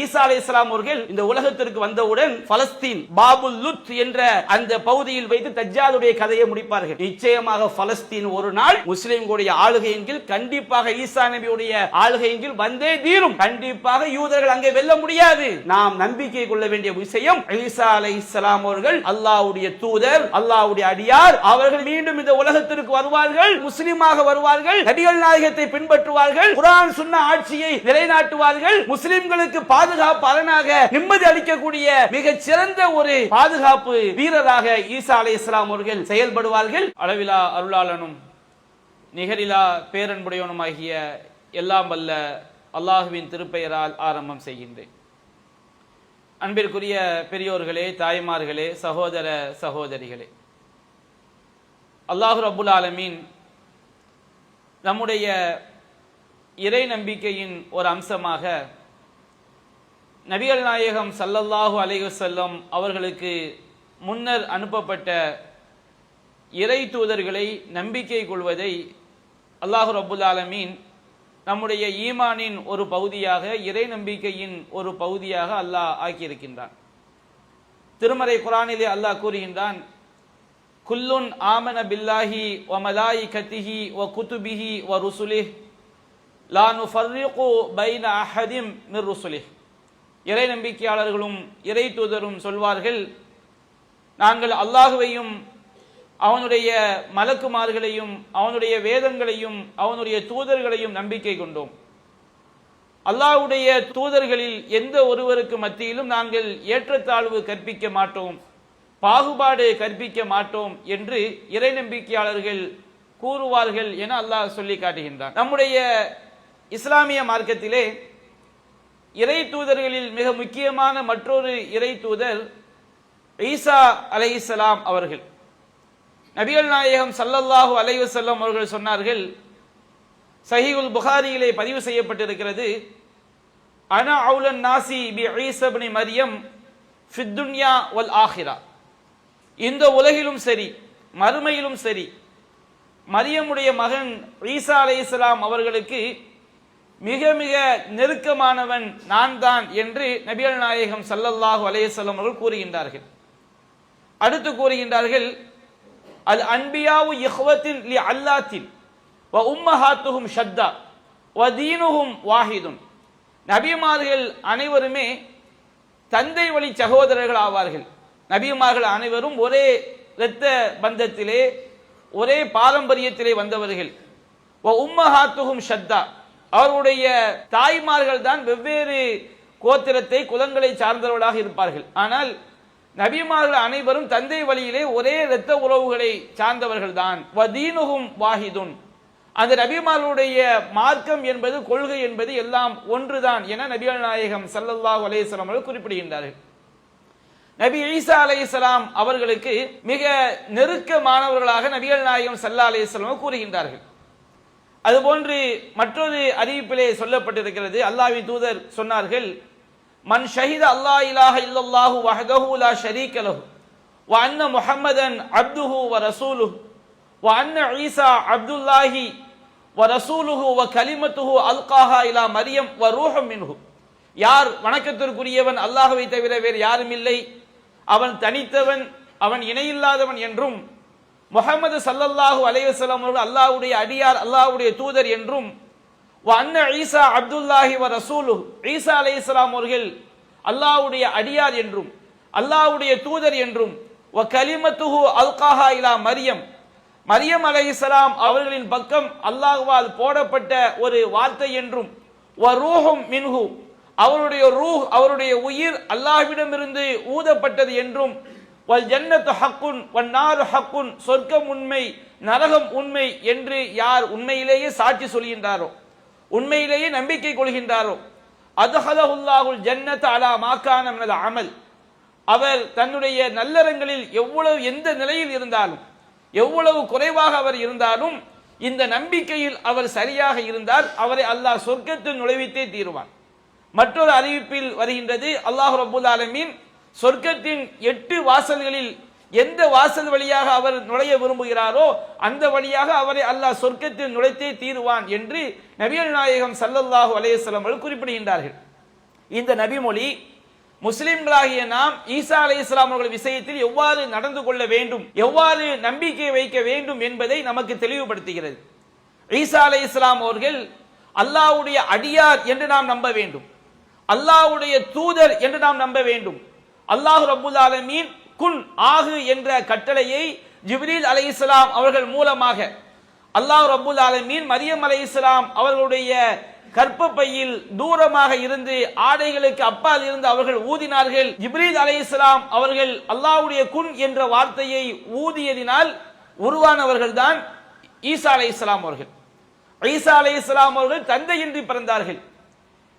ஈசா அலை இஸ்லாம் அவர்கள் இந்த உலகத்திற்கு வந்தவுடன் பலஸ்தீன் பாபுல் லுத் என்ற அந்த பகுதியில் வைத்து தஜ்ஜாதுடைய கதையை முடிப்பார்கள். நிச்சயமாக பலஸ்தீன் ஒரு நாள் முஸ்லிம்களுடைய ஆளுகையின் கீழ் கண்டிப்பாக ஈசா நபியுடைய ஆளுகையின் கீழ் வந்தே தீரும். கண்டிப்பாக யூதர்கள் அங்கே வெல்ல முடியாது. நாம் நம்பிக்கை கொள்ள வேண்டிய விஷயம் ஈசா அலை இஸ்லாம் அவர்கள் அல்லாவுடைய தூதர் அல்லாவுடைய அடியார். அவர்கள் மீண்டும் இந்த உலகத்திற்கு வருவார்கள் முஸ்லிமாக வருவார்கள் நபிகள் நாயகத்தை பின்பற்றுவார்கள் குரான் சுன்ன ஆட்சியை நிலைநாட்டுவார்கள். முஸ்லிம்களுக்கு பாதுகாப்பு நிம்மதி அளிக்கக்கூடிய மிக சிறந்த ஒரு பாதுகாப்பு வீரராக ஈசா அலை இஸ்லாம் அவர்கள் செயல்படுவார்கள். அளவிலா அருளாளனும் நிகரிலா பேரன்புடையவனுமாகிய எல்லாம் வல்ல அல்லாஹுவின் திருப்பெயரால் ஆரம்பம் செய்கின்றேன். அன்பிற்குரிய பெரியோர்களே தாய்மார்களே சகோதர சகோதரிகளே அல்லாஹு ரபுல் ஆலமீன் நம்முடைய இறை நம்பிக்கையின் ஒரு அம்சமாக நபிகள் நாயகம் சல்லல்லாஹு அலைவசல்லம் அவர்களுக்கு முன்னர் அனுப்பப்பட்ட இறை தூதர்களை நம்பிக்கை கொள்வதை அல்லாஹு ரபுல் ஆலமீன் நம்முடைய ஈமானின் ஒரு பகுதியாக இறை நம்பிக்கையின் ஒரு பகுதியாக அல்லாஹ் ஆக்கியிருக்கின்றான். திருமறை குரானிலே அல்லாஹ் கூறுகின்றான் குல்லுன் ஆமன பில்லாஹி ஒ மலாயி கத்திஹி ஒ குத்துபிஹி ஒ ருசுலிஹ் லானு ஃபர்ரிகு பைன அஹதிம் மிர் ருசுலிஹ். இறை நம்பிக்கையாளர்களும் இறை தூதரும் சொல்வார்கள் நாங்கள் அல்லாஹுவையும் அவனுடைய மலக்குமார்களையும் அவனுடைய வேதங்களையும் அவனுடைய தூதர்களையும் நம்பிக்கை கொண்டோம். அல்லாஹ்வுடைய தூதர்களில் எந்த ஒருவருக்கு மத்தியிலும் நாங்கள் ஏற்றத்தாழ்வு கற்பிக்க மாட்டோம் பாகுபாடு கற்பிக்க மாட்டோம் என்று இறை நம்பிக்கையாளர்கள் கூறுவார்கள் என அல்லாஹ் சொல்லி காட்டுகின்றான். நம்முடைய இஸ்லாமிய மார்க்கத்திலே இறை தூதர்களில் மிக முக்கியமான மற்றொரு இறை தூதர் ஈசா அலைஹிஸ்ஸலாம் அவர்கள். நபிகள் நாயகம் சல்லல்லாஹு அலைவசல்லம் அவர்கள் சொன்னார்கள் சஹீகுல் புகாரியிலே பதிவு செய்யப்பட்டிருக்கிறது அன அவுலன் நாசி பி ஈசப்னி மரியம் ஃபித்துன்யா வல் ஆஹிரா. இந்த உலகிலும் சரி மறுமையிலும் சரி மரியமுடைய மகன் ஈசா அலைஹிஸ்ஸலாம் அவர்களுக்கு மிக மிக நெருக்கமானவன் நான் தான் என்று நபிகள் நாயகம் சல்லல்லாஹு அலையசல்லம் அவர்கள் கூறுகின்றார்கள். அடுத்து கூறுகின்றார்கள் அல் அன்பியாவு இஹ்வத்தின் லி அல்லாத்தின் வ உம்மஹாத்துஹும் ஷத்தா வ தீனுஹும் வாஹிதுன். நபிமார்கள் அனைவருமே தந்தை வழி சகோதரர்கள் ஆவார்கள். நபிமார்கள் அனைவரும் ஒரே இரத்த பந்தத்திலே ஒரே பாரம்பரியத்திலே வந்தவர்கள். வ உம்மஹாத்துஹும் ஷத்தா அவருடைய தாய்மார்கள் தான் வெவ்வேறு கோத்திரத்தை குலங்களை சார்ந்தவர்களாக இருப்பார்கள். ஆனால் நபிமார்கள் அனைவரும் தந்தை வழியிலே ஒரே இரத்த உறவுகளை சார்ந்தவர்கள் தான். வதீனுகும் வாஹிதுன். அந்த நபிமார்களுடைய மார்க்கம் என்பது கொள்கை என்பது எல்லாம் ஒன்றுதான் என நபிகள் நாயகம் சல்லல்லாஹ் அலேஸ்லாம் அவர்கள் குறிப்பிடுகின்றார்கள். நபி ஈசா அலைஹிஸ்ஸலாம் அவர்களுக்கு மிக நெருக்கமானவர்களாக நபிகள் நாயகம் சல்லா அலைஹிஸ்ஸலாம் கூறுகின்றார்கள். அதுபோன்று மற்றொரு அறிவிப்பிலே சொல்லப்பட்டிருக்கிறது. அல்லாஹ்வின் தூதர் சொன்னார்கள் மன் ஷஹித் அல்லா இலாஹ இல்லல்லாஹு வஹதஹு லா ஷரீக லஹு வ அன்ன முஹம்மதன் அப்துஹு வ ரசூலுஹு வ அன்ன ஈசா அப்துல்லாஹி வ ரசூலுஹு வ கலிமத்துஹு அல்காஹா இலா மரியம் வ ரூஹம் மின்ஹு. யார் வணக்கத்திற்குரியவன் அல்லாஹுவை தவிர வேறு யாரும் இல்லை. அவன் தனித்தவன் அவன் இணையில்லாதவன் என்றும் முகமது சல்லல்லாஹூ அலைவசலம் அவர்கள் அல்லாஹுடைய அடியார் அல்லாஹ்வுடைய தூதர் என்றும் வ அன்ன ஈசா அப்துல்லாஹி வ ரசூலு ஈசா அலை இஸ்லாம் அவர்கள் அல்லாஹுடைய அடியார் என்றும் அல்லாஹ்வுடைய தூதர் என்றும் வ கலிமத்துஹு அல்காஹா இலா மரியம். மரியம் அலை இஸ்லாம் அவர்களின் பக்கம் அல்லாஹ்வால் போடப்பட்ட ஒரு வார்த்தை என்றும் வ ரூஹும் மின்ஹு. அவருடைய ரூஹ் அவருடைய உயிர் அல்லாஹ்விடமிருந்து ஊதப்பட்டது என்றும் வல் ஜன்னத்து ஹக்குன் வன்னாரு ஹக்குன் சொர்க்கம் உண்மை நரகம் உண்மை என்று யார் உண்மையிலேயே சாட்சி சொல்கின்றாரோ உண்மையிலேயே நம்பிக்கை கொள்கின்றாரோ அதுஹலஹுல்லாஹுல் ஜன்னத் அலா மாக்கான எனது அமல் அவர் தன்னுடைய நல்லறங்களில் எவ்வளவு எந்த நிலையில் இருந்தாலும் எவ்வளவு குறைவாக அவர் இருந்தாலும் இந்த நம்பிக்கையில் அவர் சரியாக இருந்தால் அவரை அல்லாஹ் சொர்க்கத்தில் நுழைவித்தே தீருவான். மற்றொரு அறிவிப்பில் வருகின்றது அல்லாஹ் ரபுல் ஆலமீன் சொர்க்கத்தின் எட்டு வாசல்களில் எந்த வாசல் வழியாக அவர் நுழைய விரும்புகிறாரோ அந்த வழியாக அவரை அல்லாஹ் சொர்க்கத்தில் நுழைத்தே தீருவான் என்று நபியல் நாயகம் சல்லல்லாஹு அலையம் அவர்கள் குறிப்பிடுகின்றார்கள். இந்த நபிமொழி முஸ்லிம்களாகிய நாம் ஈசா அலை இஸ்லாம் அவர்கள் விஷயத்தில் எவ்வாறு நடந்து கொள்ள வேண்டும் எவ்வாறு நம்பிக்கை வைக்க வேண்டும் என்பதை நமக்கு தெளிவுபடுத்துகிறது. ஈசா அலை இஸ்லாம் அவர்கள் அல்லாஹ்வுடைய அடியார் என்று நாம் நம்ப வேண்டும் அல்லாஹ்வுடைய தூதர் என்று நாம் நம்ப வேண்டும். அல்லாஹ் ரபுல் ஆலமீன் குன் ஆகு என்ற கட்டளையை ஜிப்ரீல் அலைஹிஸ்ஸலாம் அவர்கள் மூலமாக அல்லாஹ் ரபுல் ஆலமீன் மரியம் அலைஹிஸ்ஸலாம் அவர்களுடைய கற்பப்பையில் தூரமாக இருந்து ஆடைகளுக்கு அப்பால் இருந்து அவர்கள் ஊதினார்கள். ஜிப்ரீல் இஸ்லாம் அவர்கள் அல்லாஹ்வுடைய குன் என்ற வார்த்தையை ஊதியதினால் உருவானவர்கள் தான் ஈசா இஸ்லாம் அவர்கள். ஈசா அலைஹிஸ்ஸலாம் அவர்கள் தந்தையின்றி பிறந்தார்கள்.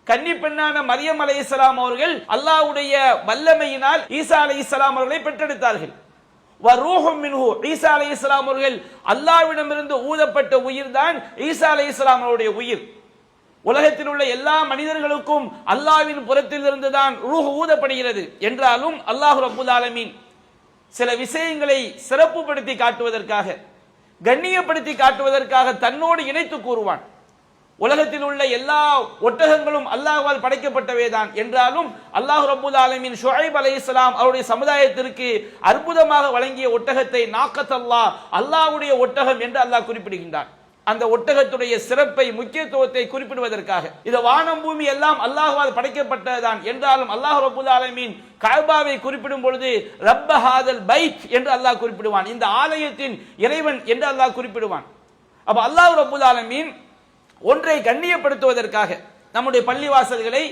கன்னி பெண்ணான மரியம் இஸ்லாம் அவர்கள் அல்லாஹ்வுடைய வல்லமையினால் ஈசா அலைஹிஸ்ஸலாம் அவர்களை பெற்றெடுத்தார்கள். வரூஹும் மின்ஹு. ஈசா அலைஹிஸ்ஸலாம் அவர்கள் அல்லாஹ்விடமிருந்து ஊதப்பட்ட உயிர் தான் ஈசா அலைஹிஸ்ஸலாம் அவருடைய உயிர். உலகத்தில் உள்ள எல்லா மனிதர்களுக்கும் அல்லாவின் புறத்தில் இருந்து தான் ரூஹ் ஊதப்படுகிறது என்றாலும் அல்லாஹ் ரப்புல் ஆலமீன் சில விஷயங்களை சிறப்புப்படுத்தி காட்டுவதற்காக கண்ணியப்படுத்தி காட்டுவதற்காக தன்னோடு இணைத்து கூறுவான். உலகத்தில் உள்ள எல்லா ஒட்டகங்களும் அல்லாஹ்வால் படைக்கப்பட்டவைதான் என்றாலும் அல்லாஹ் ரபுல் ஆலமின் ஷுஹைப் ஷுஐப் இஸ்லாம் அவருடைய சமுதாயத்திற்கு அற்புதமாக வழங்கிய ஒட்டகத்தை நாக்கத்தல்லா அல்லாஹ்வுடைய ஒட்டகம் என்று அல்லாஹ் குறிப்பிடுகின்றான். அந்த ஒட்டகத்துடைய சிறப்பை முக்கியத்துவத்தை குறிப்பிடுவதற்காக. இந்த வானம் பூமி எல்லாம் அல்லாஹ்வால் படைக்கப்பட்டதுதான் என்றாலும் அல்லாஹ் ரபுல் ஆலமீன் கல்பாவை குறிப்பிடும் பொழுது ரப்ப ஹாதல் பைத் என்று அல்லாஹ் குறிப்பிடுவான். இந்த ஆலயத்தின் இறைவன் என்று அல்லாஹ் குறிப்பிடுவான். அப்ப அல்லாஹ் ரபுல் ஆலமீன் ஒன்றை கண்ணியப்படுத்துவதற்காக நம்முடைய பள்ளிவாசல்களை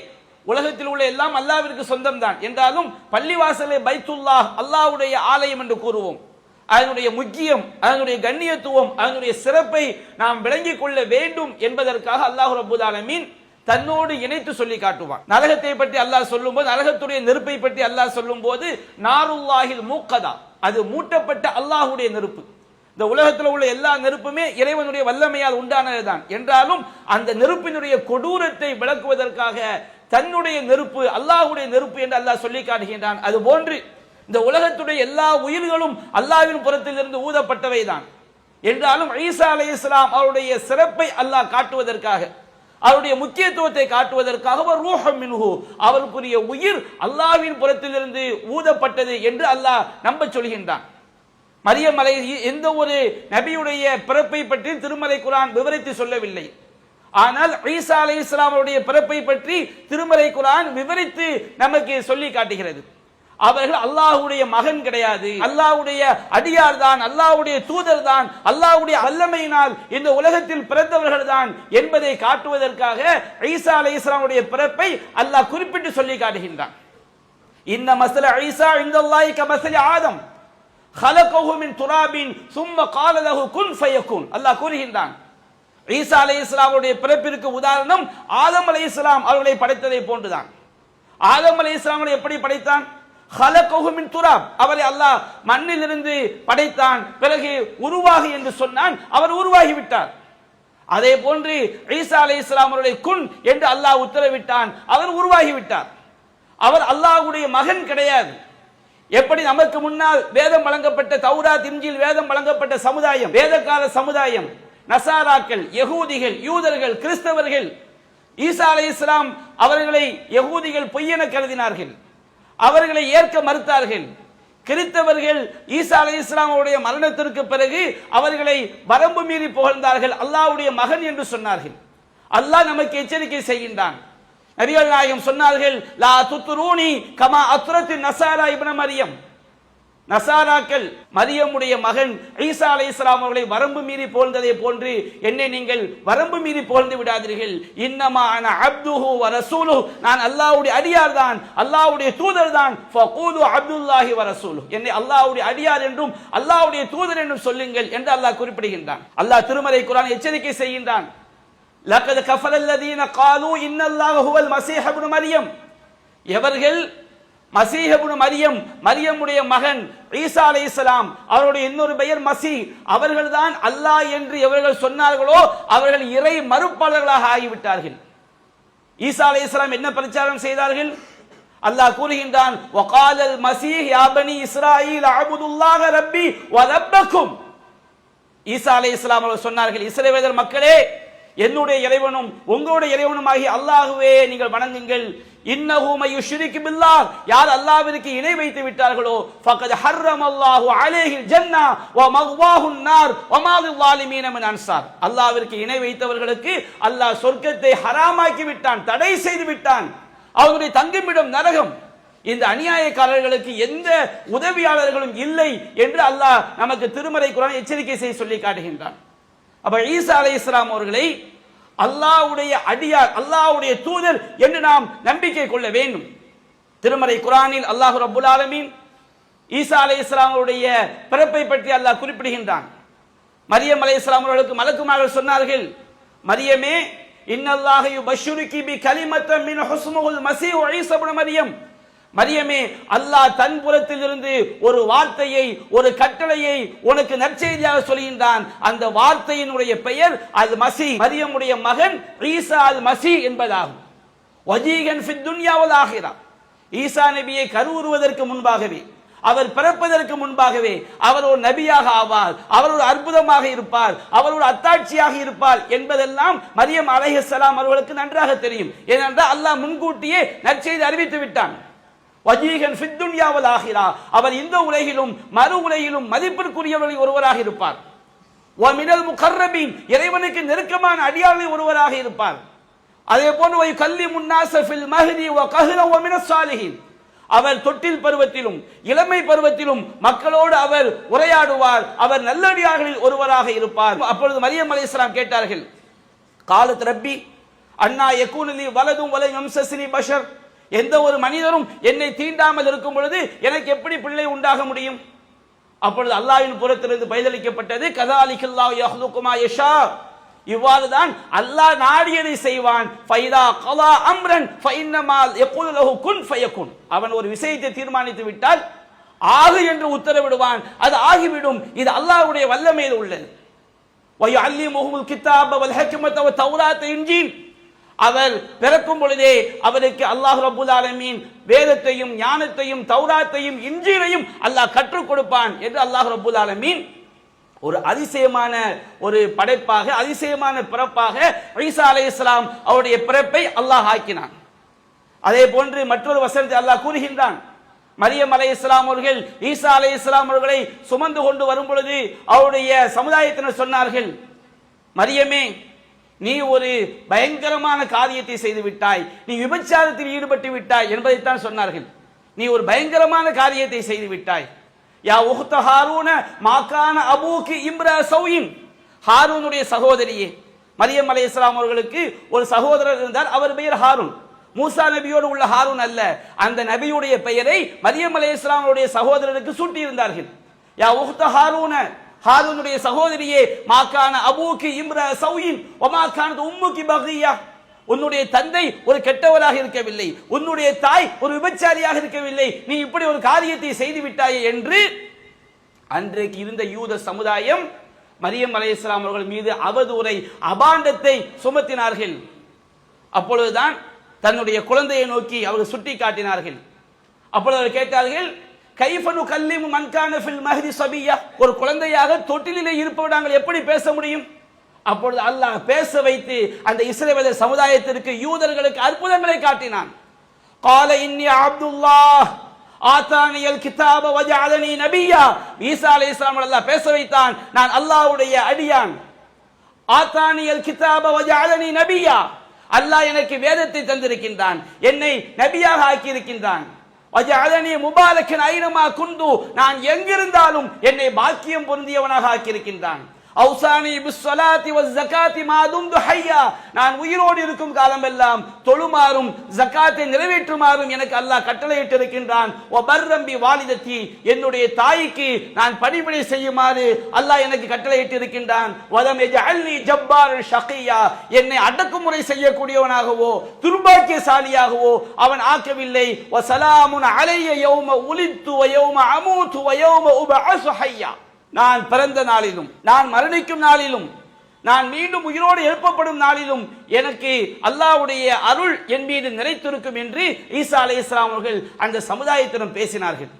உலகத்தில் உள்ள எல்லாம் அல்லாவிற்கு சொந்தம்தான். என்றாலும் பள்ளிவாசலை பைத்துல்லாஹ் அல்லாஹ்வுடைய ஆலயம் என்று கூறுவோம். அதனுடைய முக்கியம் அதனுடைய கண்ணியத்துவம் அதனுடைய சிறப்பை நாம் விளங்கிக் கொள்ள வேண்டும் என்பதற்காக அல்லாஹ் ரப்புல் ஆலமீன் தன்னோடு இணைத்து சொல்லி காட்டுவான். நரகத்தை பற்றி அல்லாஹ் சொல்லும்போது நரகத்துடைய நெருப்பை பற்றி அல்லாஹ் சொல்லும்போது நாருல்லாஹில் மூக்கதா. அது மூட்டப்பட்ட அல்லாஹுடைய நெருப்பு. இந்த உலகத்தில் உள்ள எல்லா நெருப்புமே இறைவனுடைய வல்லமையால் உண்டானதுதான். என்றாலும் அந்த நெருப்பினுடைய கொடூரத்தை விளக்குவதற்காக தன்னுடைய நெருப்பு அல்லாஹ்வுடைய நெருப்பு என்று அல்லாஹ் சொல்லி காட்டுகின்றான். அது போன்று இந்த உலகத்துடைய எல்லா உயிர்களும் அல்லாஹ்வின் புறத்தில் இருந்து ஊதப்பட்டவைதான். என்றாலும் ஈசா அலைஹிஸ்ஸலாம் அவருடைய சிறப்பை அல்லாஹ் காட்டுவதற்காக அவருடைய முக்கியத்துவத்தை காட்டுவதற்காக ஒரு ரூஹம் மின்ஹு அவருக்குரிய உயிர் அல்லாவின் புறத்திலிருந்து ஊதப்பட்டது என்று அல்லாஹ் நம்ப சொல்கின்றான். மரியம் அலை எந்த ஒரு நபியுடைய பிறப்பை பற்றி திருமலை குரான் விவரித்து சொல்லவில்லை. ஆனால் ஈசா அலை இஸ்லாமுடைய பிறப்பை பற்றி திருமலை குரான் விவரித்து நமக்கு சொல்லி காட்டுகிறது. அவர்கள் அல்லாஹ்வுடைய மகன் கிடையாது. அல்லாஹ்வுடைய அடியார் தான் அல்லாஹ்வுடைய தூதர் தான் அல்லாஹுடைய அல்லமையினால் இந்த உலகத்தில் பிறந்தவர்கள் தான் என்பதை காட்டுவதற்காக ஈசா அலை இஸ்லாமுடைய பிறப்பை அல்லாஹ் குறிப்பிட்டு சொல்லி காட்டுகின்றான். இந்த மசல ஈசா இந்த ஆதம். ஹலகஹுமின் துராபின் சும்ம காலதஹு குன் ஃபயக்குன் அல்லாஹ் கூறுகின்றான். ஈசா அலை இஸ்லாமுடைய பிறப்பிற்கு உதாரணம் ஆதம் அலை இஸ்லாம் அவர்களை படைத்ததை போன்றுதான். ஆதம் அலை இஸ்லாமனை எப்படி படைத்தான்? ஹலகஹுமின் துராப் அவரை அல்லாஹ் மண்ணிலிருந்து படைத்தான். பிறகு உருவாகு என்று சொன்னான். அவர் உருவாகி விட்டார். அதே போன்று ஈசா அலை இஸ்லாமருடைய குன் என்று அல்லாஹ் உத்தரவிட்டான். அவர் உருவாகி விட்டார். அவர் அல்லாஹுடைய மகன் கிடையாது. எப்படி நமக்கு முன்னால் வேதம் வழங்கப்பட்ட தௌரா திஞ்சில் வேதம் வழங்கப்பட்ட சமுதாயம் வேதக்கால சமுதாயம் நசாராக்கள் யகூதிகள் யூதர்கள் கிறிஸ்தவர்கள் ஈசா அலை இஸ்லாம் அவர்களை யகூதிகள் பொய்யென கருதினார்கள். அவர்களை ஏற்க மறுத்தார்கள். கிறித்தவர்கள் ஈசா அலை இஸ்லாமுடைய மரணத்திற்கு பிறகு அவர்களை வரம்பு மீறி புகழ்ந்தார்கள். அல்லாவுடைய மகன் என்று சொன்னார்கள். அல்லாஹ் நமக்கு எச்சரிக்கை செய்கின்றான். நபிகள் நாயகம் சொன்னார்கள் லா துத்துரூனி கமா அத்துரத்தின் நசாரா இப்ன மரியம். நசாராக்கள் மரியமுடைய மகன் ஈசா அலை இஸ்லாம் அவர்களை வரம்பு மீறி போழ்ந்ததை போன்று என்னை நீங்கள் வரம்பு மீறி போழ்ந்து விடாதீர்கள். இன்னமா அப்துஹு வரசூலு நான் அல்லாவுடைய அடியார் தான் அல்லாஹ்வுடைய தூதர் தான் அப்துல்லாஹி வரசூலு என்னை அல்லாவுடைய அடியார் என்றும் அல்லாவுடைய தூதர் என்றும் சொல்லுங்கள் என்று அல்லாஹ் குறிப்பிடுகின்றான். அல்லாஹ் திருமறை குரான் எச்சரிக்கை செய்கின்றான். லக்கத் கஃபர அல்லதீன காலு இன்னல்லாஹ ஹுவல் மசீஹ் இப்னு மரியம் எவர்கள் மசீஹ் இப்னு மரியம் மரியமுடைய மகன் ஈசா அலைஹிஸ்ஸலாம் அவருடைய இன்னொரு பெயர் மசி அவர்கள்தான் அல்லாஹ் என்று எவர்கள் சொன்னார்களோ அவர்கள் இறை மறுப்பாளர்களாக ஆகிவிட்டார்கள். ஈசா அலைஹிஸ்ஸலாம் என்ன பிரச்சாரம் செய்தார்கள்? அல்லாஹ் கூறுகின்றான் வகாலல் மசீஹ் யா பனி இஸ்ராயீல் அபுதுல்லாஹ ரப்பி வ ரப்பக்கும் ஈசா அலைஹிஸ்ஸலாம் அவர்கள் சொன்னார்கள் இஸ்ரவேலர் மக்களே என்னுடைய இறைவனும் உங்களுடைய இறைவனும் ஆகிய அல்லாஹுவே நீங்கள் வணங்குங்கள். இன்னஹுமை யுஷ்ரிக்கு பில்லாஹ். யார் அல்லாவிற்கு இணை வைத்து விட்டார்களோ ஃபக்கத் ஹர்ரம் அல்லாஹு அலேஹில் ஜன்னா வ மக்வாஹுன் நார் வ மா லில் மின் அன்சார். அல்லாவிற்கு இணை வைத்தவர்களுக்கு அல்லாஹ் சொர்க்கத்தை ஹராமாக்கி விட்டான் தடை செய்து விட்டான். அவர்களுடைய தங்குமிடம் நரகம். இந்த அநியாயக்காரர்களுக்கு எந்த உதவியாளர்களும் இல்லை என்று அல்லாஹ் நமக்கு திருமறை குரான் எச்சரிக்கை செய்ய சொல்லி காட்டுகின்றான். அப்ப ஈசா அலை இஸ்லாம் அவர்களை அல்லாவுடைய அடியார் அல்லாஹ்வுடைய தூதர் என்று நாம் நம்பிக்கை கொள்ள வேண்டும். திருமறை குரானில் அல்லாஹ் ரப்புல் ஆலமீன் ஈசா அலை இஸ்லாமுடைய பிறப்பை பற்றி அல்லாஹ் குறிப்பிடுகின்றான். மரியம் அலை இஸ்லாம் அவர்களுக்கு மலக்குமார்கள் சொன்னார்கள் மரியமே இன்னல்லாஹு பஷுருக்கி பி கலிமத்தம் மின் ஹுஸ்முல் மஸீஹ் ஈஸா மரியம். மரியமே அல்லாஹ் தன் புறத்திலிருந்து ஒரு வார்த்தையை ஒரு கட்டளையை உனக்கு நற்செய்தியாக சொல்கின்றான். அந்த வார்த்தையினுடைய பெயர் அல் மசி மரியமுடைய மகன் ஈசா அல் மசி என்பதாகும். வஜீகன் ஃபித் ஆகிறான் ஈசா நபியை கருவுறுவதற்கு முன்பாகவே அவர் பிறப்பதற்கு முன்பாகவே அவர் ஒரு நபியாக ஆவார் அவர் ஒரு அற்புதமாக இருப்பார் அவர் ஒரு அத்தாட்சியாக இருப்பார் என்பதெல்லாம் மரியம் அலைஹலாம் அவர்களுக்கு நன்றாக தெரியும். ஏனென்றால் அல்லாஹ் முன்கூட்டியே நற்செய்தி அறிவித்து விட்டான். வஜீகன் ஃபித்துன்யாவல் ஆகிறா அவர் இந்த உலகிலும் மறு உலகிலும் மதிப்பிற்குரியவர்களில் ஒருவராக இருப்பார். மினல் முகர்ரபின் இறைவனுக்கு நெருக்கமான அடியாளில் ஒருவராக இருப்பார். அதே போன்று கல்லி முன்னாசஃபில் மஹதி ஓ கஹ்ல வ மினஸ் சாலிஹின். அவர் தொட்டில் பருவத்திலும் இளமை பருவத்திலும் மக்களோடு அவர் உரையாடுவார். அவர் நல்லடியார்களில் ஒருவராக இருப்பார். அப்பொழுது மரியம் அலைஹிஸ்ஸலாம் கேட்டார்கள் காலத் ரப்பி அண்ணா எக்கூனலி வலதும் வலை வம்சசினி பஷர். எந்த ஒரு மனிதரும் என்னை தீண்டாமல் இருக்கும் பொழுது எனக்கு எப்படி பிள்ளை உண்டாக முடியும்? அப்பொழுது அல்லாவின் புறத்திலிருந்து பதிலளிக்கப்பட்டது கதாலிகல்லா யஹ்லுகுமா யஷா. இவ்வாறு தான் அல்லாஹ் நாடியதை செய்வான். ஃபைதா கலா அம்ரன் ஃபைன்னமால் எப்போது லஹு குன் ஃபயக்குன் அவன் ஒரு விஷயத்தை தீர்மானித்து விட்டால் ஆகு என்று உத்தரவிடுவான். அது ஆகிவிடும். இது அல்லாஹ்வுடைய வல்லமையில் உள்ளது. வயு அல்லி முகமுல் கிதாப வல் ஹக்கிமத் வ தௌராத் இன்ஜீல். அவர் பிறக்கும் பொழுதே அவருக்கு அல்லாஹ் ரபுல் ஆலமீன் வேதத்தையும் ஞானத்தையும் தௌராத்தையும் இஞ்சியையும் அல்லாஹ் கற்றுக் கொடுப்பான் என்று அல்லாஹ் ரபுல் ஆலமீன் ஒரு அதிசயமான ஒரு படைப்பாக அதிசயமான பிறப்பாக ஈசா அலை இஸ்லாம் அவருடைய பிறப்பை அல்லாஹ் ஆக்கினான். அதே போன்று மற்றொரு வசனத்தை அல்லாஹ் கூறுகின்றான். மரியம் அலை இஸ்லாம் அவர்கள் ஈசா அலை இஸ்லாம் அவர்களை சுமந்து கொண்டு வரும் பொழுது அவருடைய சமுதாயத்தினர் சொன்னார்கள் மரியமே நீ ஒரு பயங்கரமான காரியத்தை செய்து விட்டாய். நீ விபச்சாரத்தில் ஈடுபட்டு விட்டாய் என்பதைத்தான் சொன்னார்கள். நீ ஒரு பயங்கரமான காரியத்தை செய்து விட்டாய். யா உஹ்த ஹாரூன மாக்கான அபூக்கு இம்ரா சௌயின். ஹாரூனுடைய சகோதரியே மரியம் அலை இஸ்லாம் அவர்களுக்கு ஒரு சகோதரர் இருந்தார். அவர் பெயர் ஹாரூன். மூசா நபியோடு உள்ள ஹாரூன் அல்ல. அந்த நபியுடைய பெயரை மரியம் அலை இஸ்லாமுடைய சகோதரருக்கு சூட்டியிருந்தார்கள். யா உஹ்த ஹாரூன ஹாரூனுடைய சகோதரியே மாக்கான அபூக்கு இம்ரா சௌயின் ஒமாக்கானது உம்முக்கு பகியா? உன்னுடைய தந்தை ஒரு கெட்டவராக இருக்கவில்லை. உன்னுடைய தாய் ஒரு விபச்சாரியாக இருக்கவில்லை. நீ இப்படி ஒரு காரியத்தை செய்து விட்டாயே என்று அன்றைக்கு இருந்த யூத சமுதாயம் மரியம் அலை இஸ்லாம் அவர்கள் மீது அவதூரை அபாண்டத்தை சுமத்தினார்கள். அப்பொழுதுதான் தன்னுடைய குழந்தையை நோக்கி அவர்கள் சுட்டி காட்டினார்கள் அப்பொழுது அவர் கேட்டார்கள் கைஃபனு கல்லிமு மன்கான ஃபில் மஹதி சபியா. ஒரு குழந்தையாக தொட்டிலே இருப்பவர் நாங்கள் எப்படி பேச முடியும்? அப்பொழுது அல்லாஹ் பேச வைத்து அந்த இஸ்ரேவேல சமுதாயத்திற்கு யூதர்களுக்கு அற்புதங்களை காட்டினான். கால இன்னி அப்துல்லா ஆத்தானியல் கிதாப வஜாலனி நபியா. ஈசா அலைஹிஸ்ஸலாம் அல்லாஹ் பேச வைத்தான் நான் அல்லாஹ்வுடைய அடியான். ஆத்தானியல் கிதாப வஜாலனி நபியா. அல்லாஹ் எனக்கு வேதத்தை தந்திருக்கின்றான் என்னை நபியாக ஆக்கியிருக்கின்றான். அதனை முபாலக்கன் ஐனமா குந்து நான் எங்கிருந்தாலும் என்னை பாக்கியம் பொருந்தியவனாக ஆக்கியிருக்கின்றான். அவுசானி பிஸ்ஸலாத்தி வஸ் ஜகாத்தி மாதும் துஹையா நான் உயிரோடு இருக்கும் காலமெல்லாம் தொழுமாறும் ஜக்காத்தை நிறைவேற்றுமாறும் எனக்கு அல்லாஹ் கட்டளையிட்டு இருக்கின்றான் ஒ பர்ரம்பி வாலிதத்தி என்னுடைய தாய்க்கு நான் பணிபடை செய்யுமாறு அல்லாஹ் எனக்கு கட்டளையிட்டு இருக்கின்றான் வதம் எஜஅல்னி ஜப்பார் ஷகியா. என்னை அடக்குமுறை செய்யக்கூடியவனாகவோ துர்பாக்கியசாலியாகவோ அவன் ஆக்கவில்லை. வ சலாமுன் அலைய யௌம உலித்து வ யௌம அமூத்து வ யௌம உபஅஸு நான் பிறந்த நாளிலும் நான் மரணிக்கும் நாளிலும் நான் மீண்டும் உயிரோடு எழுப்பப்படும் நாளிலும் எனக்கு அல்லாஹ்வுடைய அருள் என் மீது நிறைத்திருக்கும் என்று ஈசா அலை இஸ்லாம் அவர்கள் அந்த சமுதாயத்திடம் பேசினார்கள்.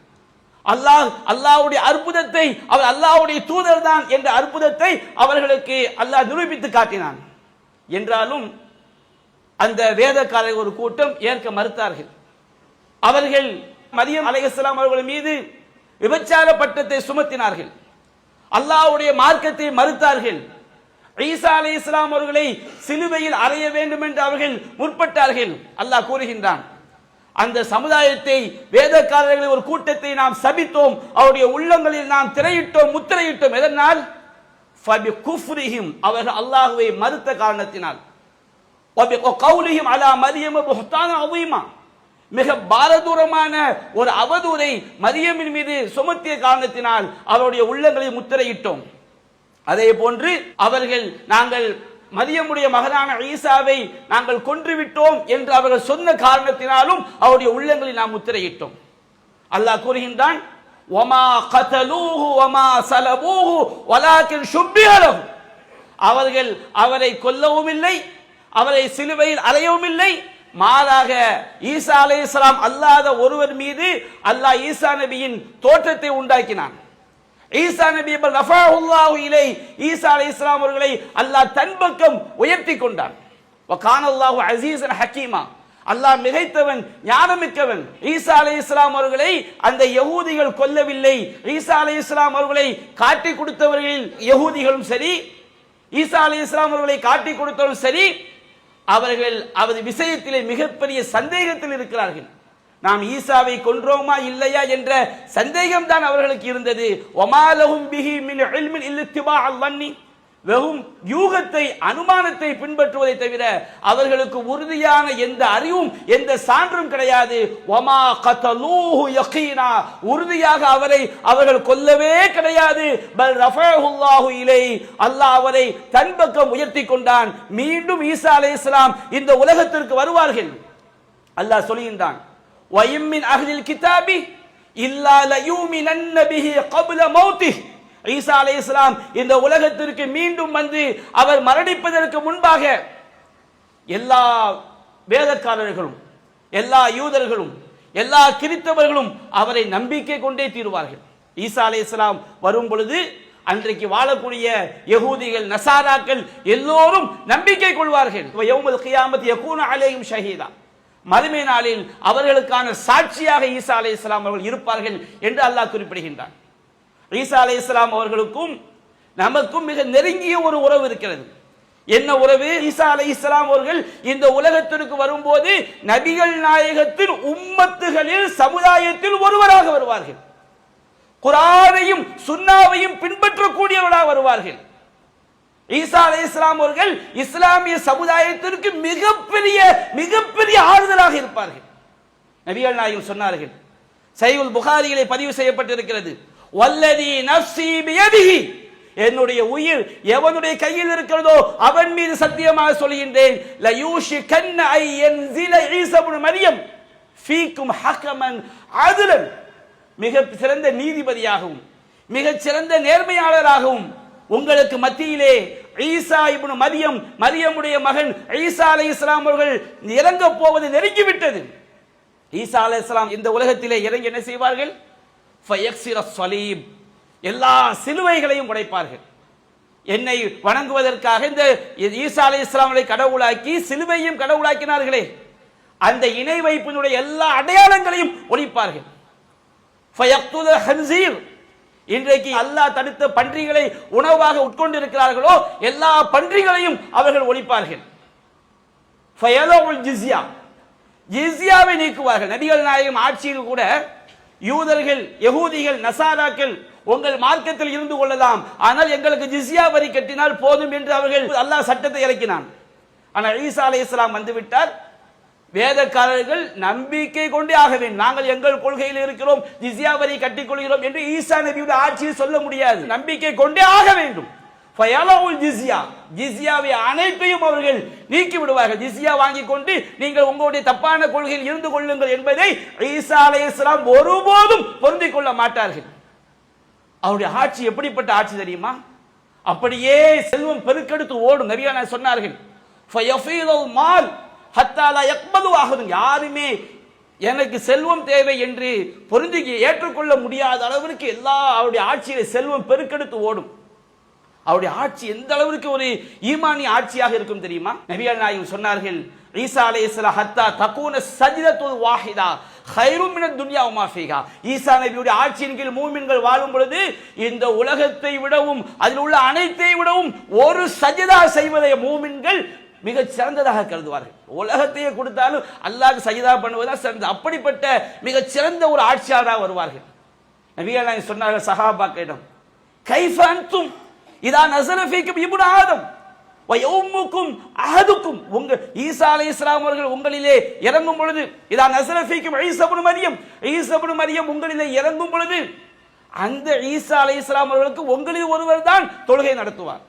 அல்லாஹ் அல்லாஹ்வுடைய அற்புதத்தை அவர் அல்லாவுடைய தூதர் தான் என்ற அற்புதத்தை அவர்களுக்கு அல்லாஹ் நிரூபித்து காட்டினான். என்றாலும் அந்த வேதக்காரர் ஒரு கூட்டம் ஏற்க மறுத்தார்கள். அவர்கள் மரியம் இஸ்லாம் அவர்கள் மீது விபச்சார பட்டத்தை சுமத்தினார்கள். அல்லாஹ்வுடைய மார்க்கத்தை மறுத்தார்கள். ஈசா அலி இஸ்லாம் அவர்களை சிலுவையில் அறைய வேண்டும் என்று அவர்கள் முற்பட்டார்கள். அல்லாஹ் கூறுகின்றான். அந்த சமுதாயத்தை வேதக்காரர்களை ஒரு கூட்டத்தை நாம் சபித்தோம். அவருடைய உள்ளங்களில் நாம் திரையிட்டோம் முத்திரையிட்டோம். எதனால்? அவர்கள் அல்லாஹுவை மறுத்த காரணத்தினால். வபி அலா மரியம் புஹ்தான அஸீமா மிக பாரதூரமான ஒரு அவதூரை மரியமின் மீது சுமத்திய காரணத்தினால் அவருடைய உள்ளங்களை முத்திரையிட்டோம். அதே போன்று அவர்கள் நாங்கள் மரியமுடைய மகனான ஈசாவை நாங்கள் கொன்றுவிட்டோம் என்று அவர்கள் சொன்ன காரணத்தினாலும் அவருடைய உள்ளங்களை நாம் முத்திரையிட்டோம். அல்லாஹ் கூறுகின்றான் ஒமா கதலூஹு ஒமா சலபூஹு வலாக்கின் சுப்பியலஹு அவர்கள் அவரை கொல்லவும் இல்லை அவரை சிலுவையில் அலையவும் இல்லை மாறாக ஈசா இஸ்லாம் அல்லாத ஒருவர் மீது அல்லாஹ் ஈசா நபியின் தோற்றத்தை உண்டாக்கினான். ஈசா நபி ரஃபாஹுல்லாஹு இலை ஈசா அலைஹிஸ்ஸலாம் அவர்களை அல்லாஹ் தன் பக்கம் உயர்த்தி கொண்டான். வகான அல்லாஹு அசீசன் ஹக்கீமா. அல்லாஹ் மிகைத்தவன் ஞானமிக்கவன். ஈசா அலை இஸ்லாம் அவர்களை அந்த யகூதிகள் கொல்லவில்லை. ஈசா அலை இஸ்லாம் அவர்களை காட்டி கொடுத்தவர்களில் யகூதிகளும் சரி ஈசா அலை இஸ்லாம் அவர்களை காட்டி கொடுத்தவரும் சரி அவர்கள் அவரது விஷயத்திலே மிகப்பெரிய சந்தேகத்தில் இருக்கிறார்கள். நாம் ஈசாவை கொன்றோமா இல்லையா என்ற சந்தேகம் தான் அவர்களுக்கு இருந்தது. ஒமாலகும் பிஹி மின் இல்மின் அல்வன்னி வெறும் யூகத்தை அனுமானத்தை பின்பற்றுவதை தவிர அவர்களுக்கு உறுதியான எந்த அறிவும் எந்த சான்றும் கிடையாது. ஒமா கதலூஹு யகீனா. உறுதியாக அவரை அவர்கள் கொல்லவே கிடையாது. பல் ரஃபஹுல்லாஹு இலை. அல்லாஹ் அவரை தன் பக்கம் உயர்த்தி கொண்டான். மீண்டும் ஈசா இஸ்லாம் இந்த உலகத்திற்கு வருவார்கள். அல்லாஹ் சொல்கின்றான் வயம்மின் அஹ்லில் கிதாபி இல்லா லயூமினன்ன பிஹி கப்ல மௌத்திஹ். ஈசா அலைஹிஸ்ஸலாம் இந்த உலகத்திற்கு மீண்டும் வந்து அவர் மரணிப்பதற்கு முன்பாக எல்லா வேதக்காரர்களும் எல்லா யூதர்களும் எல்லா கிறித்தவர்களும் அவரை நம்பிக்கை கொண்டே தீருவார்கள். ஈசா அலைஹிஸ்ஸலாம் வரும் பொழுது அன்றைக்கு வாழக்கூடிய யகூதிகள் நசாராக்கள் எல்லோரும் நம்பிக்கை கொள்வார்கள். யௌமல் கியாமத் யகூன அலைஹிம் ஷஹீதா. மறுமை நாளில் அவர்களுக்கான சாட்சியாக ஈசா அலைஹிஸ்ஸலாம் அவர்கள் இருப்பார்கள் என்று அல்லாஹ் குறிப்பிடுகின்றான். ஈசா அலை இஸ்லாம் அவர்களுக்கும் நமக்கும் மிக நெருங்கிய ஒரு உறவு இருக்கிறது. என்ன உறவு? ஈசா அலை இஸ்லாம் அவர்கள் இந்த உலகத்திற்கு வரும்போது நபிகள் நாயகத்தின் உம்மத்துகளில் சமுதாயத்தில் ஒருவராக வருவார்கள். குரானையும் சுன்னாவையும் பின்பற்றக்கூடியவராக வருவார்கள். ஈசா அலை இஸ்லாம் அவர்கள் இஸ்லாமிய சமுதாயத்திற்கு மிகப்பெரிய மிகப்பெரிய ஆறுதலாக இருப்பார்கள். நபிகள் நாயகம் சொன்னார்கள். சைவுல் புகாரிகளை பதிவு செய்யப்பட்டிருக்கிறது. வல்லதி நப்சி பியதிஹி. என்னுடைய உயிர் எவனுடைய கையில் இருக்கிறதோ அவன் மீது சத்தியமாக சொல்கின்றேன். லயூஷி கன் ஐ யன்சில ஈசா இப்னு மரியம் ஃபீக்கும் ஹக்கமன் அதுலன். மிக சிறந்த நீதிபதியாகவும் மிக சிறந்த நேர்மையாளராகவும் உங்களுக்கு மத்தியிலே ஈசா இப்னு மரியம் மரியமுடைய மகன் ஈசா அலை இஸ்லாம் அவர்கள் இறங்க போவது நெருங்கிவிட்டது. ஈசா அலை இஸ்லாம் இந்த உலகத்திலே இறங்கி என்ன செய்வார்கள்? சலீம் எல்லா சிலுவைகளையும் உடைப்பார்கள். என்னை வணங்குவதற்காக இந்த ஈசா அலி இஸ்லாமலை கடவுளாக்கி சிலுவையும் கடவுளாக்கினார்களே. அந்த இணை வைப்பினுடைய எல்லா அடையாளங்களையும் ஒழிப்பார்கள். இன்றைக்கு அல்லாஹ் தடுத்த பன்றிகளை உணவாக உட்கொண்டு இருக்கிறார்களோ எல்லா பன்றிகளையும் அவர்கள் ஒழிப்பார்கள். ஜிஸ்யா ஜிஸ்யாவை நீக்குவார்கள். நபிகள் நாயகம் ஆட்சியில் கூட யூதர்கள் யகூதிகள் நசாராக்கள் உங்கள் மார்க்கத்தில் இருந்து கொள்ளலாம். ஆனால் எங்களுக்கு ஜிஸ்யா வரி கட்டினால் போதும் என்று அவர்கள் அல்லாஹ் சட்டத்தை இறக்கினான். ஆனால் ஈசா அலை இஸ்லாம் வந்துவிட்டார் வேதக்காரர்கள் நம்பிக்கை கொண்டே ஆக வேண்டும். நாங்கள் எங்கள் கொள்கையில் இருக்கிறோம் ஜிசியா வரி கட்டிக்கொள்கிறோம் என்று ஈசா நபியுடைய ஆட்சியை சொல்ல முடியாது. நம்பிக்கை கொண்டே ஆக வேண்டும். ஜிசியா ஜிசியாவை அனைத்தையும் அவர்கள் நீக்கி விடுவார்கள் ஜிசியா வாங்கி கொண்டு நீங்கள் உங்களுடைய தப்பான கொள்கையில் இருந்து கொள்ளுங்கள் என்பதை ஈசா இஸ்லாம் ஒருபோதும் பொருந்திக் கொள்ள மாட்டார்கள். அவருடைய ஆட்சி எப்படிப்பட்ட ஆட்சி தெரியுமா? அப்படியே செல்வம் பெருக்கெடுத்து ஓடும் நபியான சொன்னார்கள். ஃபயஃபீதுல் மால் ஹத்தாலா யக்பது ஆகுது யாருமே எனக்கு செல்வம் தேவை என்று பொருந்தி ஏற்றுக்கொள்ள முடியாத அளவிற்கு எல்லா அவருடைய ஆட்சியில செல்வம் பெருக்கெடுத்து ஓடும். அவருடைய ஆட்சி எந்த அளவிற்கு ஒரு ஈமானி ஆட்சியாக இருக்கும் தெரியுமா? நபிகள் நாயகம் சொன்னார்கள் ஈசா அலைஹிஸ்ஸலாம் ஹத்தா தக்கூன சஜிதத்துல் வாஹிதா ஹைரும் மினத் துன்யா உமாஃபிகா ஈசா நபியுடைய ஆட்சியின் கீழ் மூமின்கள் வாழும் பொழுது இந்த உலகத்தை விடவும் அதில் உள்ள அனைத்தை விடவும் ஒரு சஜிதா செய்வதை மூமின்கள் மிக சிறந்ததாக கருதுவார்கள். உலகத்தையே கொடுத்தாலும் அல்லாஹ் சஜிதா பண்ணுவதா சிறந்த அப்படிப்பட்ட மிக சிறந்த ஒரு ஆட்சியாளராக வருவார்கள். நபிகள் நாயகம் சொன்னார்கள் சஹாபாக்கிடம் கைஃபான்தும் இதா நசரஃபிக்கும் இபுன் ஆதம். வயவும்முக்கும் அஹதுக்கும். உங்க ஈசா அலைஹிஸ்ஸலாம் அவர்கள் உங்களிலே இறங்கும் பொழுது இதா நசரஃபிக்கும் ஈசபுன் மரியம். ஈசபுன் மரியம் உங்களிலே இறங்கும் பொழுது அந்த ஈசா இஸ்லாம் அவர்களுக்கு உங்களில் ஒருவர் தான் தொழுகை நடத்துவார்.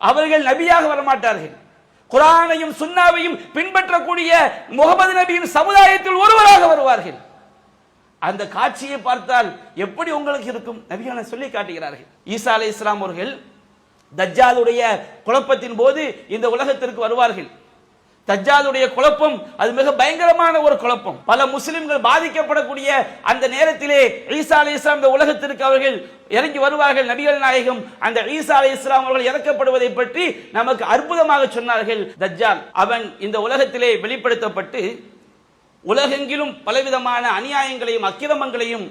அவர்கள் நபியாக வரமாட்டார்கள். குரானையும் சுன்னாவையும் பின்பற்றக்கூடிய முகமது நபியின் சமுதாயத்தில் ஒருவராக வருவார்கள். அந்த காட்சியை பார்த்தால் எப்படி உங்களுக்கு இருக்கும்? நபியான சொல்லி காட்டுகிறார்கள். ஈசா அலை இஸ்லாம் அவர்கள் தஜ்ஜாலுடைய குழப்பத்தின் போது இந்த உலகத்திற்கு வருவார்கள். தஜ்ஜாலுடைய குழப்பம் அது மிக பயங்கரமான ஒரு குழப்பம். பல முஸ்லிம்கள் பாதிக்கப்படக்கூடிய அந்த நேரத்திலே ஈசா அலி இஸ்லாம் இந்த உலகத்திற்கு அவர்கள் இறங்கி வருவார்கள். நபிகள் நாயகம் அந்த ஈசா அலி இஸ்லாம் அவர்கள் இறக்கப்படுவதை பற்றி நமக்கு அற்புதமாக சொன்னார்கள் தஜ்ஜால். அவன் இந்த உலகத்திலே வெளிப்படுத்தப்பட்டு உலகெங்கிலும் பலவிதமான அநியாயங்களையும் அக்கிரமங்களையும்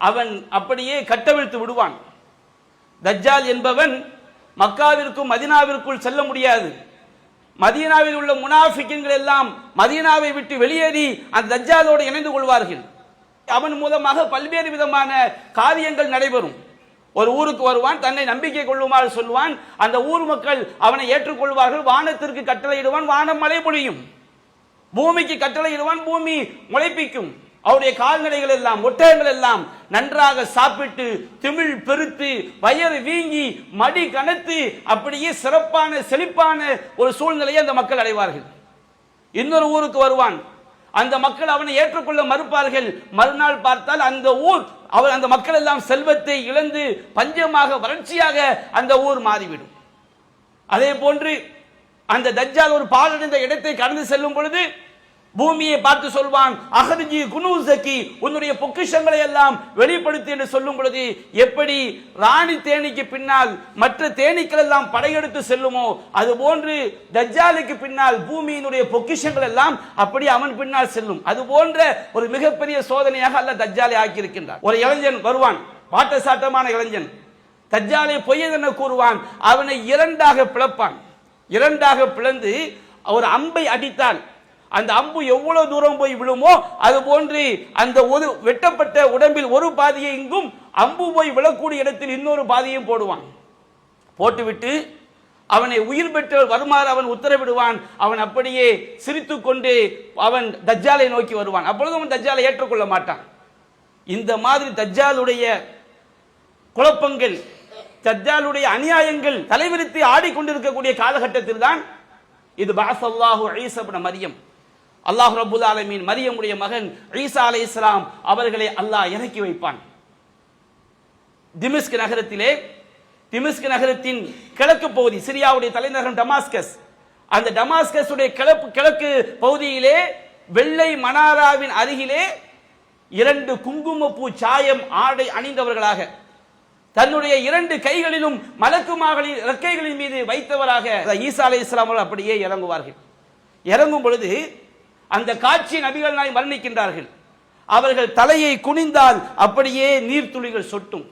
அவன் அப்படியே கட்டவிழ்த்து விடுவான். தஜ்ஜால் என்பவன் மக்காவிற்கும் மதினாவிற்குள் செல்ல முடியாது. மதீனாவில் உள்ள முனாஃபிக்கங்கள் எல்லாம் மதீனாவை விட்டு வெளியேறி அந்த தஜ்ஜாலோடு இணைந்து கொள்வார்கள். அவன் மூலமாக பல்வேறு விதமான காரியங்கள் நடைபெறும். ஒரு ஊருக்கு வருவான் தன்னை நம்பிக்கை கொள்ளுமாறு சொல்வான் அந்த ஊர் மக்கள் அவனை ஏற்றுக்கொள்வார்கள் வானத்திற்கு கட்டளையிடுவான் வானம் மழை பொழியும். பூமிக்கு கட்டளையிடுவான் பூமி முளைப்பிக்கும். அவருடைய கால்நடைகள் எல்லாம் ஒட்டகங்கள் எல்லாம் நன்றாக சாப்பிட்டு திமிழ் பெருத்து வயறு வீங்கி மடி கனத்து அப்படியே சிறப்பான செழிப்பான ஒரு சூழ்நிலையை அந்த மக்கள் அடைவார்கள். இன்னொரு ஊருக்கு வருவான். அந்த மக்கள் அவனை ஏற்றுக்கொள்ள மறுப்பார்கள். மறுநாள் பார்த்தால் அந்த ஊர் அவர் அந்த மக்கள் எல்லாம் செல்வத்தை இழந்து பஞ்சமாக வறட்சியாக அந்த ஊர் மாறிவிடும். அதே போன்று அந்த தஜ்ஜால் ஒரு பாலடைந்த இடத்தை கடந்து செல்லும் பொழுது பூமியை பார்த்து சொல்வான் அகர்ஜி குனூசக்கி உன்னுடைய பொக்கிஷங்களை எல்லாம் வெளிப்படுத்தி என்று சொல்லும் பொழுது எப்படி ராணி தேனிக்கு பின்னால் மற்ற தேனீக்கள் எல்லாம் படையெடுத்து செல்லுமோ அது போன்று தஜ்ஜாலுக்கு பின்னால் பூமியினுடைய பொக்கிஷங்கள் எல்லாம் அப்படி அவன் பின்னால் செல்லும். அது போன்ற ஒரு மிகப்பெரிய சோதனையாக அல்ல தஜ்ஜாலை ஆக்கியிருக்கின்றார் ஒரு இளைஞன் வருவான் பாட்ட சாட்டமான இளைஞன். தஜ்ஜாலை பொய்யதென கூறுவான்? அவனை இரண்டாக பிளப்பான். இரண்டாக பிளந்து ஒரு அம்பை அடித்தால் அந்த அம்பு எவ்வளவு தூரம் போய் விழுமோ அது போன்று அந்த ஒரு வெட்டப்பட்ட உடம்பில் ஒரு பாதியை இங்கும் அம்பு போய் விழக்கூடிய இடத்தில் இன்னொரு பாதியும் போடுவான். போட்டுவிட்டு அவனை உயிர் பெற்ற வருமாறு அவன் உத்தரவிடுவான். அவன் அப்படியே சிரித்து கொண்டு அவன் தஜ்ஜாலை நோக்கி வருவான். அப்பொழுது அவன் தஜ்ஜாலை ஏற்றுக்கொள்ள மாட்டான். இந்த மாதிரி தஜ்ஜாலுடைய குழப்பங்கள் தஜ்ஜாலுடைய அநியாயங்கள் தலைவிரித்து ஆடிக்கொண்டிருக்கக்கூடிய காலகட்டத்தில் தான் இது பாசல்லாஹு ஈசப்ன மரியம் அல்லாஹ் ரபுல் ஆலமீன் மரியமுடைய மகன் ஈசா அலை இஸ்லாம் அவர்களை அல்லாஹ் இறக்கி வைப்பான். திமிஸ்க் நகரத்திலே திமிஸ்க் நகரத்தின் கிழக்கு பகுதி சிரியாவுடைய தலைநகரம் டமாஸ்கஸ். அந்த டமாஸ்கஸ் உடைய கிழக்கு கிழக்கு பகுதியிலே வெள்ளை மனாராவின் அருகிலே இரண்டு குங்குமப்பூ சாயம் ஆடை அணிந்தவர்களாக தன்னுடைய இரண்டு கைகளிலும் மலக்குமாகளின் இறக்கைகளின் மீது வைத்தவராக ஈசா அலை இஸ்லாம் அப்படியே இறங்குவார்கள். இறங்கும் பொழுது அந்த காட்சி நபிகள் நாய் வர்ணிக்கின்றார்கள் அவர்கள் தலையை குனிந்தால் அப்படியே நீர்த்துளிகள் சொட்டும்.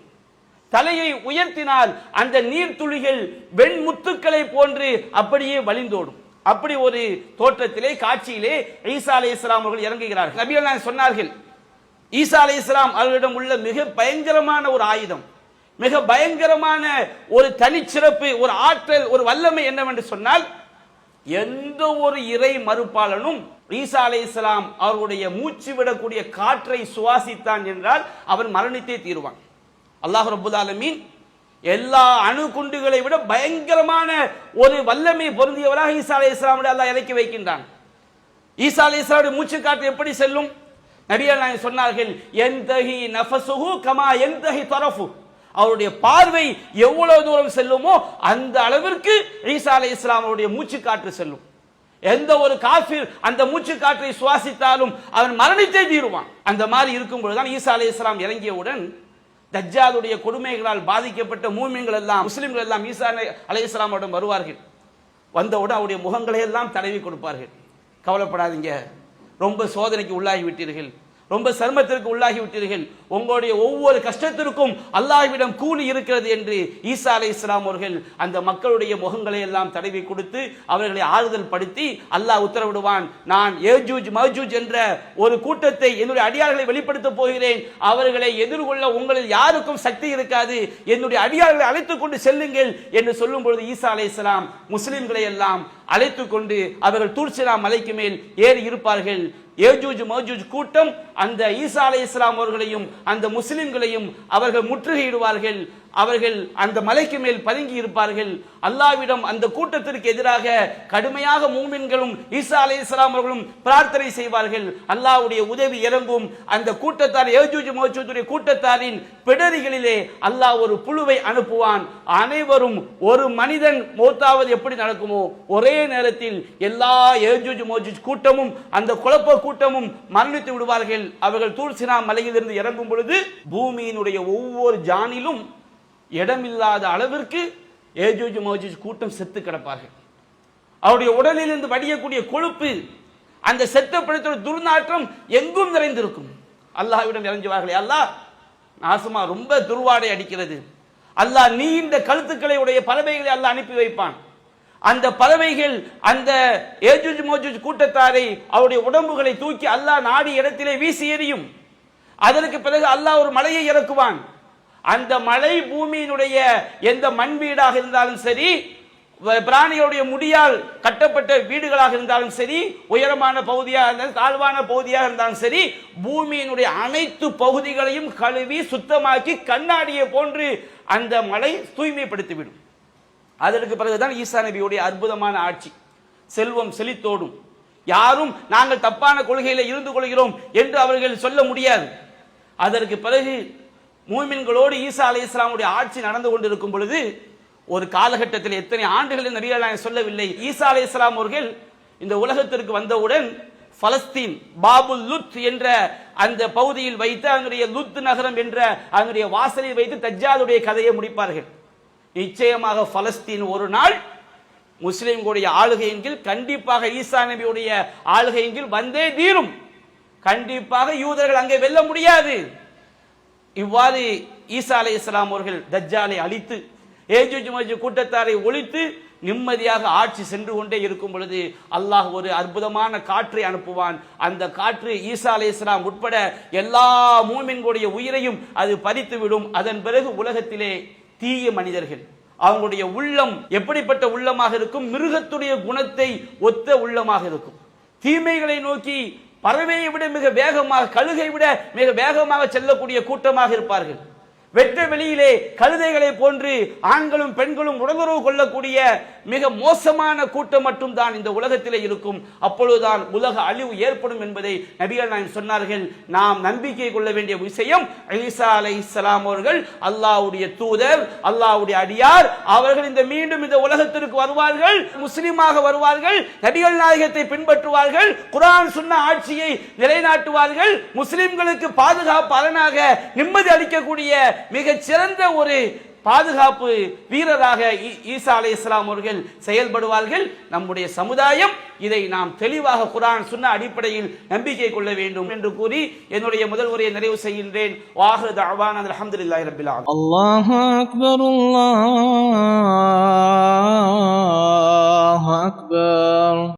தலையை உயர்த்தினால் அந்த நீர்த்துளிகள் வெண்முத்துக்களை போன்று அப்படியே வழிந்தோடும். அப்படி ஒரு தோற்றத்திலே காட்சியிலே ஈசா அலை இஸ்லாம் அவர்கள் இறங்குகிறார்கள். நபிகள் நாயகம் சொன்னார்கள் ஈசா அலை இஸ்லாம் அவர்களிடம் உள்ள மிக பயங்கரமான ஒரு ஆயுதம் மிக பயங்கரமான ஒரு தனிச்சிறப்பு ஒரு ஆற்றல் ஒரு வல்லமை என்னவென்று சொன்னால் எந்த ஒரு இறை மறுப்பாளனும் ஈசா அலை இஸ்லாம் அவருடைய மூச்சு விடக்கூடிய காற்றை சுவாசித்தான் என்றால் அவன் மரணித்தே தீருவான். அல்லாஹ் ரபுல் ஆலமீன் எல்லா அணுகுண்டுகளை விட பயங்கரமான ஒரு வல்லமை பொருந்தியவராக ஈசா அலை இஸ்லாமுடைய அல்லாஹ் இறக்கி வைக்கின்றான். ஈசா அலை இஸ்லாமுடைய மூச்சு காற்று எப்படி செல்லும்? நபிகள் நான் சொன்னார்கள் எந்தஹி நஃபசுஹு கமா எந்தஹி தரஃபு. அவருடைய பார்வை எவ்வளவு தூரம் செல்லுமோ அந்த அளவிற்கு ஈசா அலை இஸ்லாமுடைய மூச்சு காற்று செல்லும். எந்த ஒரு காஃபிர் அந்த மூச்சு காற்றை சுவாசித்தாலும் அவன் மரணித்தே தீருவான். அந்த மாதிரி இருக்கும் பொழுதுதான் ஈசா அலி இஸ்லாம் இறங்கியவுடன் தஜ்ஜாலுடைய கொடுமைகளால் பாதிக்கப்பட்ட மூமியங்கள் எல்லாம் முஸ்லிம்கள் எல்லாம் ஈசா அலைஹிஸ்ஸலாமிடம் வருவார்கள். வந்தவுடன் அவருடைய முகங்களை எல்லாம் தடவி கொடுப்பார்கள். கவலைப்படாதீங்க. ரொம்ப சோதனைக்கு உள்ளாகி விட்டீர்கள் ரொம்ப சிரமத்திற்கு உள்ளாகி விட்டீர்கள். உங்களுடைய ஒவ்வொரு கஷ்டத்திற்கும் அல்லாஹ்விடம் கூலி இருக்கிறது என்று ஈசா அலை இஸ்லாம் அவர்கள் அந்த மக்களுடைய முகங்களை எல்லாம் தடவி கொடுத்து அவர்களை ஆறுதல் படுத்தி அல்லாஹ் உத்தரவிடுவான் நான் ஏஜூஜ் மஜூஜ் என்ற ஒரு கூட்டத்தை என்னுடைய அடியார்களை வெளிப்படுத்தப் போகிறேன். அவர்களை எதிர்கொள்ள உங்களில் யாருக்கும் சக்தி இருக்காது. என்னுடைய அடியார்களை அழைத்துக் கொண்டு செல்லுங்கள் என்று சொல்லும் பொழுது ஈசா அலை இஸ்லாம் முஸ்லிம்களை எல்லாம் அழைத்து கொண்டு அவர்கள் தூர்சிலா மலைக்கு மேல் ஏறி இருப்பார்கள். ஏஜூஜ் மௌஜூஜ் கூட்டம் அந்த ஈசா அலை இஸ்லாம் அவர்களையும் அந்த முஸ்லிம்களையும் அவர்கள் முற்றுகையிடுவார்கள். அவர்கள் அந்த மலைக்கு மேல் பதுங்கி இருப்பார்கள். அல்லாவிடம் அந்த கூட்டத்திற்கு எதிராக கடுமையாக மூமின்களும் ஈசா அலை இஸ்லாம் அவர்களும் பிரார்த்தனை செய்வார்கள். அல்லாவுடைய உதவி இறங்கும் அந்த கூட்டத்தார் ஏஜூஜ் மௌஜூஜுடைய கூட்டத்தாரின் பிடரிகளிலே அல்லாஹ் ஒரு புழுவை அனுப்புவான். அனைவரும் ஒரு மனிதன் மௌத்தாவது எப்படி நடக்குமோ ஒரே நேரத்தில் எல்லா ஏஜூஜ் மோஜூஜ் கூட்டமும் அந்த குழப்ப கூட்டமும் மரணித்து விடுவார்கள். அவர்கள் தூர்சினா மலையிலிருந்து இறங்கும் பொழுது பூமியினுடைய ஒவ்வொரு ஜானிலும் இடமில்லாத அளவிற்கு ஏஜூஜ் மோஜூஜ் கூட்டம் செத்து கிடப்பார்கள். அவருடைய உடலிலிருந்து வடியக்கூடிய கொழுப்பு அந்த செத்த பிழைத்தோட துர்நாற்றம் எங்கும் நிறைந்திருக்கும். அல்லாஹ்விடம் இறங்குவார்களே அல்லாஹ் நாசமா ரொம்ப துர்வாடை அடிக்கிறது. அல்லாஹ் நீண்ட கழுத்துக்களை உடைய பறவைகளை அல்லாஹ் அனுப்பி வைப்பான். அந்த பறவைகள் அந்த ஏஜுஜ் மோஜுஜ் கூட்டத்தாரை அவருடைய உடம்புகளை தூக்கி அல்லாஹ் நாடி இடத்திலே வீசி எறியும். அதற்கு பிறகு அல்லாஹ் ஒரு மலையை இறக்குவான். அந்த மலை பூமியினுடைய எந்த மண் வீடாக இருந்தாலும் சரி வ- பிராணிகளுடைய முடியால் கட்டப்பட்ட வீடுகளாக இருந்தாலும் சரி உயரமான பகுதியாக இருந்தாலும் தாழ்வான பகுதியாக இருந்தாலும் சரி பூமியினுடைய அனைத்து பகுதிகளையும் கழுவி சுத்தமாக்கி கண்ணாடியை போன்று அந்த மலை தூய்மைப்படுத்திவிடும். அதற்கு பிறகுதான் ஈசா நபியுடைய அற்புதமான ஆட்சி. செல்வம் செழித்தோடும். யாரும் நாங்கள் தப்பான கொள்கையில் இருந்து கொள்கிறோம் என்று அவர்கள் சொல்ல முடியாது. அதற்கு பிறகு மூமின்களோடு ஈசா அலி இஸ்லாமுடைய ஆட்சி நடந்து கொண்டிருக்கும் பொழுது ஒரு காலகட்டத்தில் எத்தனை ஆண்டுகள் நபிகள் நாயகம் சொல்லவில்லை. ஈசா அலி இஸ்லாம் அவர்கள் இந்த உலகத்திற்கு வந்தவுடன் பலஸ்தீன் பாபுல் லுத் என்ற அந்த பகுதியில் வைத்து அதனுடைய லுத் நகரம் என்ற அதனுடைய வாசலில் வைத்து தஜ்ஜாலுடைய கதையை முடிப்பார்கள். நிச்சயமாக பலஸ்தீன் ஒரு நாள் முஸ்லிம்களுடைய ஆளுகையின் கீழ் கண்டிப்பாக ஈசா நபியுடைய ஆளுகையின் கீழ் வந்தே தீரும். கண்டிப்பாக யூதர்கள் அங்கே வெல்ல முடியாது. இவ்வாறு ஈசா அலை இஸ்லாம் அவர்கள் தஜ்ஜாலை அழித்து ஏஜுஜ் மஜு கூட்டத்தாரை ஒழித்து நிம்மதியாக ஆட்சி சென்று கொண்டே இருக்கும் பொழுது அல்லாஹ் ஒரு அற்புதமான காற்றை அனுப்புவான். அந்த காற்று ஈசா அலை இஸ்லாம் உட்பட எல்லா மூமின்களுடைய உயிரையும் அது பறித்து விடும் அதன் பிறகு உலகத்திலே தீய மனிதர்கள் அவங்களுடைய உள்ளம் எப்படிப்பட்ட உள்ளமாக இருக்கும்? மிருகத்துடைய குணத்தை ஒத்த உள்ளமாக இருக்கும். தீமைகளை நோக்கி பறவையை விட மிக வேகமாக கழுகை விட மிக வேகமாக செல்லக்கூடிய கூட்டமாக இருப்பார்கள். வெட்ட வெளியிலே கழுதைகளை போன்று ஆண்களும் பெண்களும் உடலுறவு கொள்ளக்கூடிய மிக மோசமான கூட்டம் மட்டும் தான் இந்த உலகத்திலே இருக்கும். அப்பொழுதுதான் உலக அழிவு ஏற்படும் என்பதை நபிகள் நாயம் சொன்னார்கள். நாம் நம்பிக்கை கொள்ள வேண்டிய விஷயம் ஐசா அலை இஸ்லாம் அவர்கள் அல்லாவுடைய தூதர் அல்லாஹ்வுடைய அடியார் அவர்கள் இந்த மீண்டும் இந்த உலகத்திற்கு வருவார்கள் முஸ்லிமாக வருவார்கள் நபிகள் நாயகத்தை பின்பற்றுவார்கள் குரான் சொன்ன ஆட்சியை நிலைநாட்டுவார்கள் முஸ்லிம்களுக்கு பாதுகாப்பு அரணாக நிம்மதி அளிக்கக்கூடிய மிகச்சிறந்த ஒரு பாதுகாப்பு வீரராக ஈசா அலை இஸ்லாம் அவர்கள் செயல்படுவார்கள். நம்முடைய சமுதாயம் இதை நாம் தெளிவாக குரான் சொன்ன அடிப்படையில் நம்பிக்கை கொள்ள வேண்டும் என்று கூறி என்னுடைய முதல் உரையை நிறைவு செய்கின்றேன். வாஹு தவான் அக்பர்.